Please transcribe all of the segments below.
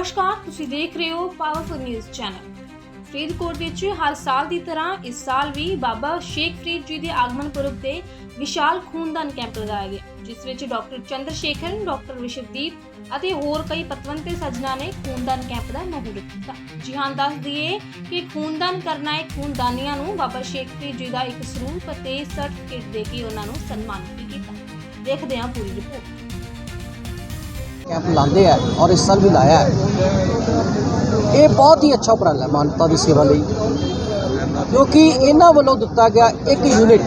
ਨਮਸਕਾਰ, ਤੁਸੀਂ ਦੇਖ ਰਹੇ ਹੋ ਪਾਵਰਫੁਲ ਨਿਊਜ਼ ਚੈਨਲ ਫਰੀਦਕੋਟ ਵਿੱਚ ਹਰ ਸਾਲ ਦੀ ਤਰ੍ਹਾਂ ਇਸ ਸਾਲ ਵੀ ਬਾਬਾ ਸ਼ੇਖ ਫਰੀਦ ਜੀ ਦੇ ਆਗਮਨ ਪੁਰਬ ਤੇ ਵਿਸ਼ਾਲ ਖੂਨਦਾਨ ਕੈਂਪ ਲਗਾਇਆ ਗਿਆ, ਜਿਸ ਵਿੱਚ ਡਾਕਟਰ ਚੰਦਰ ਸ਼ੇਖਰ ਡਾਕਟਰ ਵਿਸ਼ਵਦੀਪ ਅਤੇ ਹੋਰ ਕਈ ਪਤਵੰਤੇ ਸੱਜਣਾ ਨੇ ਖੂਨਦਾਨ ਕੈਂਪ ਦਾ ਮਹੂਰਤ ਕੀਤਾ ਜੀ ਹਾਂ, ਦੱਸ ਦਈਏ ਕਿ ਖੂਨਦਾਨ ਕਰਨਾ ਹੈ ਖੂਨਦਾਨੀਆਂ ਨੂੰ ਬਾਬਾ ਸ਼ੇਖ ਫਰੀਦ ਜੀ ਦਾ ਇੱਕ ਸਰੂਪ ਅਤੇ ਸਰਟੀਫਿਕੇਟ ਦੇ ਕੇ ਉਹਨਾਂ ਨੂੰ ਸਨਮਾਨਿਤ ਕੀਤਾ। ਦੇਖਦੇ ਹਾਂ ਪੂਰੀ ਰਿਪੋਰਟ। ਕੈਂਪ ਲਾਉਂਦੇ ਆ ਔਰ ਇਸ ਸਾਲ ਵੀ ਲਾਇਆ ਹੈ ਇਹ ਬਹੁਤ ਹੀ ਅੱਛਾ ਉਪਰਾਲਾ ਹੈ ਮਾਨਵਤਾ ਦੀ ਸੇਵਾ ਲਈ ਕਿਉਂਕਿ ਇਹਨਾਂ ਵੱਲੋਂ ਦਿੱਤਾ ਗਿਆ ਇੱਕ ਯੂਨਿਟ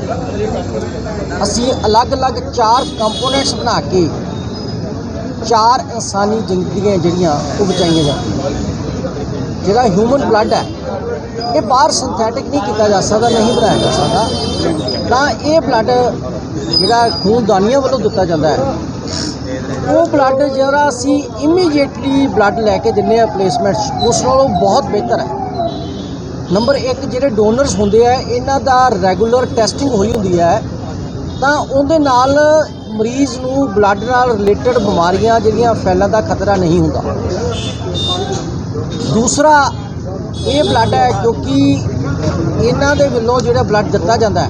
ਅਸੀਂ ਅਲੱਗ-ਅਲੱਗ ਚਾਰ ਕੰਪੋਨੈਂਟਸ ਬਣਾ ਕੇ ਚਾਰ ਇਨਸਾਨੀ ਜ਼ਿੰਦਗੀਆਂ ਜਿਹੜੀਆਂ ਉਹ ਬਚਾਈਆਂ ਜਾਂਦੀਆਂ ਜਿਹੜਾ ਹਿਊਮਨ ਬਲੱਡ ਹੈ ਇਹ ਬਾਹਰ ਸਿੰਥੈਟਿਕ ਨਹੀਂ ਕੀਤਾ ਜਾ ਸਕਦਾ ਨਹੀਂ ਬਣਾਇਆ ਜਾ ਸਕਦਾ ਤਾਂ ਇਹ ਬਲੱਡ ਜਿਹੜਾ ਖੂਨਦਾਨੀਆਂ ਵੱਲੋਂ ਦਿੱਤਾ ਜਾਂਦਾ ਹੈ ਉਹ ਬਲੱਡ ਜਿਹੜਾ ਅਸੀਂ ਇਮੀਡੀਏਟਲੀ ਬਲੱਡ ਲੈ ਕੇ ਦਿੰਨੇ ਆ ਪਲੇਸਮੈਂਟਸ ਉਸ ਨਾਲੋਂ ਬਹੁਤ ਬਿਹਤਰ ਹੈ। ਨੰਬਰ 1 ਜਿਹੜੇ ਡੋਨਰਸ ਹੁੰਦੇ ਆ, ਇਹਨਾਂ ਦਾ ਰੈਗੂਲਰ ਟੈਸਟਿੰਗ ਹੋਈ ਹੁੰਦੀ ਹੈ। ਤਾਂ ਉਹਦੇ ਨਾਲ ਮਰੀਜ਼ ਨੂੰ ਬਲੱਡ ਨਾਲ ਰਿਲੇਟਡ ਬਿਮਾਰੀਆਂ ਜਿਹੜੀਆਂ ਫੈਲਣ ਦਾ ਖਤਰਾ ਨਹੀਂ ਹੁੰਦਾ। ਦੂਸਰਾ, ਇਹ ਬਲੱਡ ਹੈ ਕਿਉਂਕਿ ਇਹਨਾਂ ਦੇ ਵੱਲੋਂ ਜਿਹੜਾ ਬਲੱਡ ਦਿੱਤਾ ਜਾਂਦਾ ਹੈ।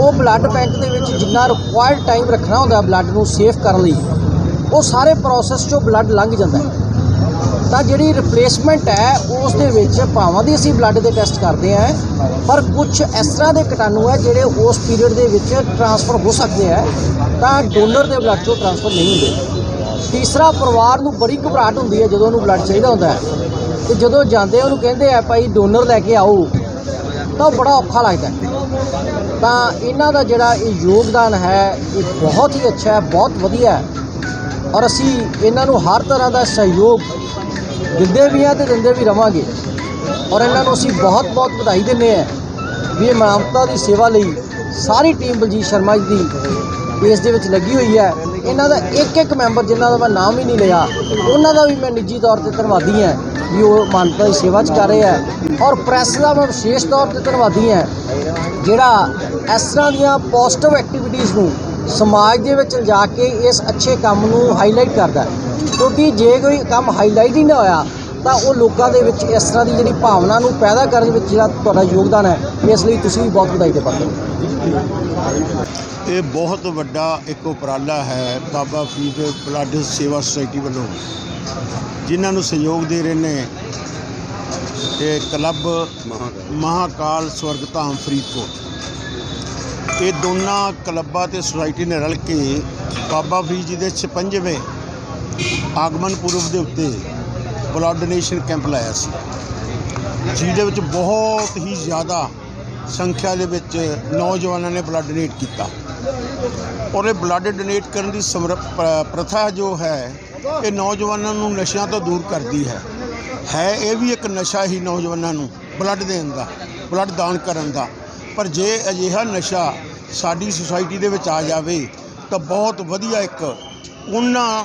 ਉਹ ਬਲੱਡ ਬੈਂਕ ਦੇ ਵਿੱਚ ਜਿੰਨਾ ਰਿਕੁਆਇਰਡ ਟਾਈਮ ਰੱਖਣਾ ਹੁੰਦਾ ਬਲੱਡ ਨੂੰ ਸੇਫ ਕਰਨ ਲਈ, ਉਹ ਸਾਰੇ ਪ੍ਰੋਸੈਸ 'ਚੋਂ ਬਲੱਡ ਲੰਘ ਜਾਂਦਾ ਹੈ। ਤਾਂ ਜਿਹੜੀ ਰਿਪਲੇਸਮੈਂਟ ਹੈ, ਉਸ ਦੇ ਵਿੱਚ ਭਾਵਾਂ ਦੀ ਅਸੀਂ ਬਲੱਡ ਦੇ ਟੈਸਟ ਕਰਦੇ ਆ ਪਰ ਕੁਝ ਇਸ ਤਰ੍ਹਾਂ ਦੇ ਕੀਟਾਣੂ ਹੈ ਜਿਹੜੇ ਉਸ ਪੀਰੀਅਡ ਦੇ ਵਿੱਚ ਟਰਾਂਸਫਰ ਹੋ ਸਕਦੇ ਆ ਤਾਂ ਡੋਨਰ ਦੇ ਬਲੱਡ 'ਚੋਂ ਟਰਾਂਸਫਰ ਨਹੀਂ ਹੁੰਦੇ। ਤੀਸਰਾ, ਪਰਿਵਾਰ ਨੂੰ ਬੜੀ ਘਬਰਾਹਟ ਹੁੰਦੀ ਹੈ ਜਦੋਂ ਉਹਨੂੰ ਬਲੱਡ ਚਾਹੀਦਾ ਹੁੰਦਾ ਹੈ। ਤੇ ਜਦੋਂ ਜਾਂਦੇ ਉਹਨੂੰ ਕਹਿੰਦੇ ਆ, ਭਾਈ ਡੋਨਰ ਲੈ ਕੇ ਆਓ। ਤਾਂ ਉਹ ਬੜਾ ਔਖਾ ਲੱਗਦਾ ਤਾਂ ਇਹਨਾਂ ਦਾ ਜਿਹੜਾ ਇਹ ਯੋਗਦਾਨ ਹੈ, ਇਹ ਬਹੁਤ ਹੀ ਅੱਛਾ ਹੈ, ਬਹੁਤ ਵਧੀਆ ਹੈ। ਔਰ ਅਸੀਂ ਇਹਨਾਂ ਨੂੰ ਹਰ ਤਰ੍ਹਾਂ ਦਾ ਸਹਿਯੋਗ ਦਿੰਦੇ ਵੀ ਹਾਂ ਤੇ ਦਿੰਦੇ ਵੀ ਰਵਾਂਗੇ। ਔਰ ਇਹਨਾਂ ਨੂੰ ਅਸੀਂ ਬਹੁਤ ਬਹੁਤ ਵਧਾਈ ਦਿੰਦੇ ਹਾਂ ਵੀ ਇਹ ਮਾਨਵਤਾ ਦੀ ਸੇਵਾ ਲਈ ਸਾਰੀ ਟੀਮ ਬਲਜੀਤ ਸ਼ਰਮਾ ਜੀ ਦੀ ਇਸ ਦੇ ਵਿੱਚ ਲੱਗੀ ਹੋਈ ਹੈ। ਇਹਨਾਂ ਦਾ ਇੱਕ ਇੱਕ ਮੈਂਬਰ ਜਿਨ੍ਹਾਂ ਦਾ ਮੈਂ ਨਾਮ ਹੀ ਨਹੀਂ ਲਿਆ, ਉਹਨਾਂ ਦਾ ਵੀ ਮੈਂ ਨਿੱਜੀ ਤੌਰ ਤੇ ਧੰਨਵਾਦੀ ਹਾਂ। ਵੀ ਉਹ ਮਾਨਵਤਾ ਦੀ ਸੇਵਾ 'ਚ ਕਰ ਰਹੇ ਹੈ ਔਰ ਪ੍ਰੈਸ ਦਾ ਮੈਂ ਵਿਸ਼ੇਸ਼ ਤੌਰ ਤੇ ਧੰਨਵਾਦੀ ਹਾਂ। ਜਿਹੜਾ ਇਸ ਤਰ੍ਹਾਂ ਦੀਆਂ ਪੋਜ਼ਿਟਿਵ ਐਕਟੀਵਿਟੀਜ਼ ਨੂੰ ਸਮਾਜ ਦੇ ਵਿੱਚ ਲਿਜਾ ਕੇ ਇਸ ਅੱਛੇ ਕੰਮ ਨੂੰ ਹਾਈਲਾਈਟ ਕਰਦਾ ਕਿਉਂਕਿ ਜੇ ਕੋਈ ਕੰਮ ਹਾਈਲਾਈਟ ਹੀ ਨਾ ਹੋਇਆ, ਤਾਂ ਉਹ ਲੋਕਾਂ ਦੇ ਵਿੱਚ ਇਸ ਤਰ੍ਹਾਂ ਦੀ ਜਿਹੜੀ ਭਾਵਨਾ ਨੂੰ ਪੈਦਾ ਕਰਨ ਵਿੱਚ ਜਿਹੜਾ ਤੁਹਾਡਾ ਯੋਗਦਾਨ ਹੈ, ਇਸ ਲਈ ਤੁਸੀਂ ਵੀ ਬਹੁਤ ਵਧਾਈ ਦੇ ਪਾਤਰ ਹੋ। ਇਹ ਬਹੁਤ ਵੱਡਾ ਇੱਕ ਉਪਰਾਲਾ ਹੈ ਬਾਬਾ ਫੀਡ ਬਲੱਡ ਸੇਵਾ ਸੁਸਾਇਟੀ ਵੱਲੋਂ। ਜਿਨ੍ਹਾਂ ਨੂੰ ਸਹਿਯੋਗ ਦੇ ਰਹੇ ਨੇ ਇਹ ਕਲੱਬ ਮਹਾਕਾਲ ਸਵਰਗ ਧਾਮ ਫਰੀਦਕੋਟ। ਇਹ ਦੋਨਾਂ ਕਲੱਬਾਂ ਤੇ ਸੁਸਾਇਟੀ ਨੇ ਰਲ ਕੇ ਬਾਬਾ ਫਰੀਦ ਜੀ ਦੇ 56ਵੇਂ ਆਗਮਨ ਪੁਰਬ ਦੇ ਉੱਤੇ ਬਲੱਡ ਡੋਨੇਸ਼ਨ ਕੈਂਪ ਲਾਇਆ ਸੀ। ਜਿਹਦੇ ਵਿੱਚ ਬਹੁਤ ਹੀ ਜ਼ਿਆਦਾ ਸੰਖਿਆ ਦੇ ਵਿੱਚ ਨੌਜਵਾਨਾਂ ਨੇ ਬਲੱਡ ਡੋਨੇਟ ਕੀਤਾ। ਔਰ ਇਹ ਬਲੱਡ ਡੋਨੇਟ ਕਰਨ ਦੀ ਸਮਰ- ਪ੍ਰਥਾ ਜੋ ਹੈ ਇਹ ਨੌਜਵਾਨਾਂ ਨੂੰ ਨਸ਼ਿਆਂ ਤੋਂ ਦੂਰ ਕਰਦੀ ਹੈ। ਹੈ ਇਹ ਵੀ ਇੱਕ ਨਸ਼ਾ ਹੀ ਨੌਜਵਾਨਾਂ ਨੂੰ ਬਲੱਡ ਦੇਣ ਦਾ ਬਲੱਡ ਦਾਨ ਕਰਨ ਦਾ। ਪਰ ਜੇ ਅਜਿਹਾ ਨਸ਼ਾ ਸਾਡੀ ਸੁਸਾਇਟੀ ਦੇ ਵਿੱਚ ਆ ਜਾਵੇ, ਤਾਂ ਬਹੁਤ ਵਧੀਆ ਇੱਕ ਉਹਨਾਂ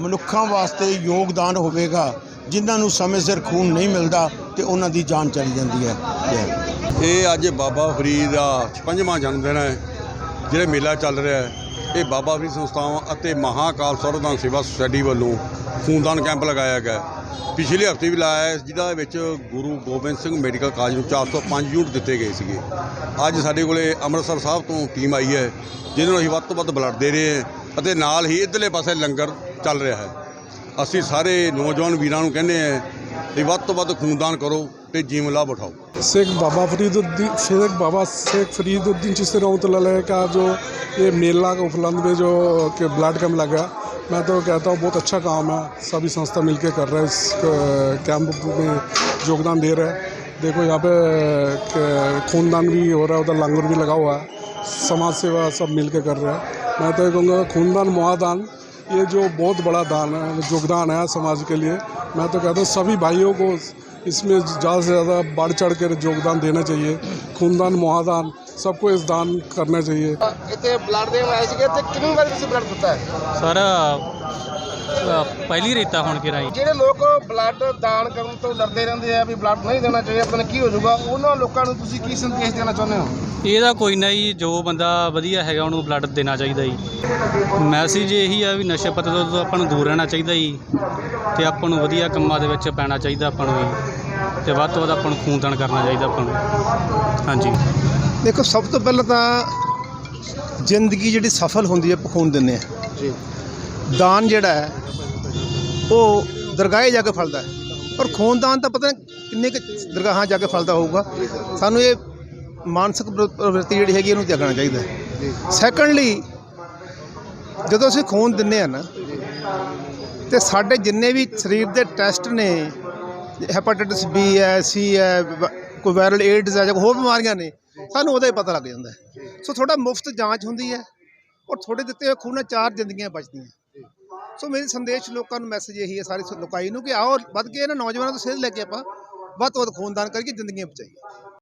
ਮਨੁੱਖਾਂ ਵਾਸਤੇ ਯੋਗਦਾਨ ਹੋਵੇਗਾ, ਜਿਨ੍ਹਾਂ ਨੂੰ ਸਮੇਂ ਸਿਰ ਖੂਨ ਨਹੀਂ ਮਿਲਦਾ ਤੇ ਉਹਨਾਂ ਦੀ ਜਾਨ ਚਲੀ ਜਾਂਦੀ ਹੈ। ਇਹ ਅੱਜ ਬਾਬਾ ਫਰੀਦ ਦਾ 56ਵਾਂ ਜਨਮ ਦਿਨ ਹੈ, ਜਿਹੜਾ ਮੇਲਾ ਚੱਲ ਰਿਹਾ ਹੈ। ਇਹ ਬਾਬਾ ਫਰੀਦ ਸੰਸਥਾਵਾਂ ਅਤੇ ਮਹਾਕਾਲ ਸਰਵਦਾਨ ਸੇਵਾ ਸੁਸਾਇਟੀ ਵੱਲੋਂ ਖੂਨਦਾਨ ਕੈਂਪ ਲਗਾਇਆ ਗਿਆ ਪਿਛਲੇ ਹਫ਼ਤੇ ਵੀ ਲਾਇਆ ਹੈ, ਜਿਹਦਾ ਵਿੱਚ ਗੁਰੂ ਗੋਬਿੰਦ ਸਿੰਘ ਮੈਡੀਕਲ ਕਾਲਜ ਨੂੰ 405 ਯੂਨਿਟ ਦਿੱਤੇ ਗਏ ਸੀਗੇ। ਅੱਜ ਸਾਡੇ ਕੋਲੇ ਅੰਮ੍ਰਿਤਸਰ ਸਾਹਿਬ ਤੋਂ ਟੀਮ ਆਈ ਹੈ ਜਿਹਨਾਂ ਨੂੰ ਅਸੀਂ ਵੱਧ ਤੋਂ ਵੱਧ ਬਲੱਡ ਦੇ ਰਹੇ ਹਾਂ ਅਤੇ ਨਾਲ ਹੀ ਇਧਰਲੇ ਪਾਸੇ ਲੰਗਰ ਚੱਲ ਰਿਹਾ ਹੈ। ਅਸੀਂ ਸਾਰੇ ਨੌਜਵਾਨ ਵੀਰਾਂ ਨੂੰ ਕਹਿੰਦੇ ਹਾਂ ਵੀ ਵੱਧ ਤੋਂ ਵੱਧ ਖੂਨਦਾਨ ਕਰੋ ਤੇ ਜੀਵਨ ਲਾਭ ਉਠਾਓ शेख बाबा फरीदुद्दीन शेख बाबा शेख फरीदुद्दीन चिश्ती रहमतुल्लाह का जो ये मेला का उपलंध में जो के ब्लड कैंप लगा मैं तो कहता हूँ बहुत अच्छा काम है सभी संस्था मिलके कर रहे हैं इस अ, कैंप में योगदान दे रहे हैं देखो यहाँ पे क- खूनदान भी हो रहा है उधर लंगर भी लगा हुआ है समाज सेवा सब मिलके कर रहे हैं मैं तो ये कहूँगा खूनदान महादान ये जो बहुत बड़ा दान है योगदान है समाज के लिए मैं तो कहता हूँ सभी भाइयों को इसमें ज़्यादा से ज़्यादा बढ़ चढ़ कर योगदान देना चाहिए खूनदान महादान सबको इस दान करना चाहिए ਇੱਥੇ ਬਲੱਡ ਦੇਣ ਆਏ ਸੀਗੇ ਤੇ ਕਿੰਨੀ ਵਾਰ ਤੁਸੀਂ ਬਲੱਡ ਦਿੱਤਾ ਹੈ ਸਰ ਅ, ਪਹਿਲੀ ਰੀਤਾ ਹੁਣ ਕਿ ਰਾਈ ਜਿਹੜੇ ਲੋਕ ਬਲੱਡ ਦਾਨ ਕਰਨ ਤੋਂ ਡਰਦੇ ਰਹਿੰਦੇ ਆ ਵੀ ਬਲੱਡ ਨਹੀਂ ਦੇਣਾ ਚਾਹੀਦਾ ਪਤਾ ਨਹੀਂ ਕੀ ਹੋ ਜਾਊਗਾ ਉਹਨਾਂ ਲੋਕਾਂ ਨੂੰ ਤੁਸੀਂ ਕੀ ਸੰਦੇਸ਼ ਦੇਣਾ ਚਾਹੁੰਦੇ ਹੋ? ਇਹਦਾ ਕੋਈ ਨਾ ਜੀ ਜੋ ਬੰਦਾ ਵਧੀਆ ਹੈਗਾ ਉਹਨੂੰ ਬਲੱਡ ਦੇਣਾ ਚਾਹੀਦਾ ਜੀ। ਮੈਸੇਜ ਇਹੀ ਆ ਵੀ ਨਸ਼ੇ ਪੱਤੇ ਤੋਂ ਤਾਂ ਆਪਾਂ ਨੂੰ ਦੂਰ ਰਹਿਣਾ ਚਾਹੀਦਾ ਜੀ ਤੇ ਆਪਾਂ ਨੂੰ ਵਧੀਆ ਕੰਮਾਂ ਦੇ ਵਿੱਚ ਪੈਣਾ ਚਾਹੀਦਾ ਆਪਾਂ ਨੂੰ ਜੀ ਤੇ ਵੱਧ ਤੋਂ ਵੱਧ ਆਪਾਂ ਨੂੰ ਖੂਨਦਾਨ ਕਰਨਾ ਚਾਹੀਦਾ ਆਪਾਂ ਨੂੰ। ਹਾਂਜੀ। ਦੇਖੋ ਸਭ ਤੋਂ ਪਹਿਲਾਂ ਤਾਂ ਜ਼ਿੰਦਗੀ ਜਿਹੜੀ ਸਫਲ ਹੁੰਦੀ ਹੈ ਖੂਨ ਦਿੰਦੇ ਆ ਜੀ। ਦਾਨ ਜਿਹੜਾ ਹੈ, ਉਹ ਦਰਗਾਹੇ ਜਾ ਕੇ ਫਲਦਾ ਹੈ। ਪਰ ਖੂਨਦਾਨ ਤਾਂ ਪਤਾ ਨਹੀਂ ਕਿੰਨੇ ਕੁ ਦਰਗਾਹਾਂ ਜਾ ਕੇ ਫਲਦਾ ਹੋਊਗਾ। ਸਾਨੂੰ ਇਹ ਮਾਨਸਿਕ ਪ੍ਰ- ਪ੍ਰਵਿਰਤੀ ਜਿਹੜੀ ਹੈਗੀ, ਇਹਨੂੰ ਤਿਆਗਣਾ ਚਾਹੀਦਾ ਹੈ। ਸੈਕੰਡਲੀ ਜਦੋਂ ਅਸੀਂ ਖੂਨ ਦਿੰਨੇ ਆ ਨਾ, ਤੇ ਸਾਡੇ ਜਿੰਨੇ ਵੀ ਸਰੀਰ ਦੇ ਟੈਸਟ ਨੇ ਹੈਪਾਟਾਈਟਿਸ ਬੀ ਹੈ ਸੀ ਹੈ ਕੋਈ ਵਾਇਰਲ ਏਡਜ਼ ਹੈ ਜਾਂ ਹੋਰ ਬਿਮਾਰੀਆਂ ਨੇ, ਸਾਨੂੰ ਉਹਦਾ ਹੀ ਪਤਾ ਲੱਗ ਜਾਂਦਾ ਸੋ ਥੋੜਾ ਮੁਫਤ ਜਾਂਚ ਹੁੰਦੀ ਹੈ, ਔਰ ਥੋੜੇ ਦਿੱਤੇ ਹੋਏ ਖੂਨ ਨਾਲ ਚਾਰ ਜ਼ਿੰਦਗੀਆਂ ਬਚਦੀਆਂ। ਸੋ ਮੇਰੀ ਸੰਦੇਸ਼ ਲੋਕਾਂ ਨੂੰ ਮੈਸੇਜ ਇਹੀ ਹੈ ਸਾਰੀ ਲੋਕਾਈ ਨੂੰ ਕਿ ਆਓ ਵੱਧ ਕੇ ਇਹਨਾਂ ਨੌਜਵਾਨਾਂ ਤੋਂ ਸੇਧ ਲੈ ਕੇ ਆਪਾਂ ਵੱਧ ਤੋਂ ਵੱਧ ਖੂਨਦਾਨ ਕਰਕੇ ਜ਼ਿੰਦਗੀਆਂ ਬਚਾਈਏ।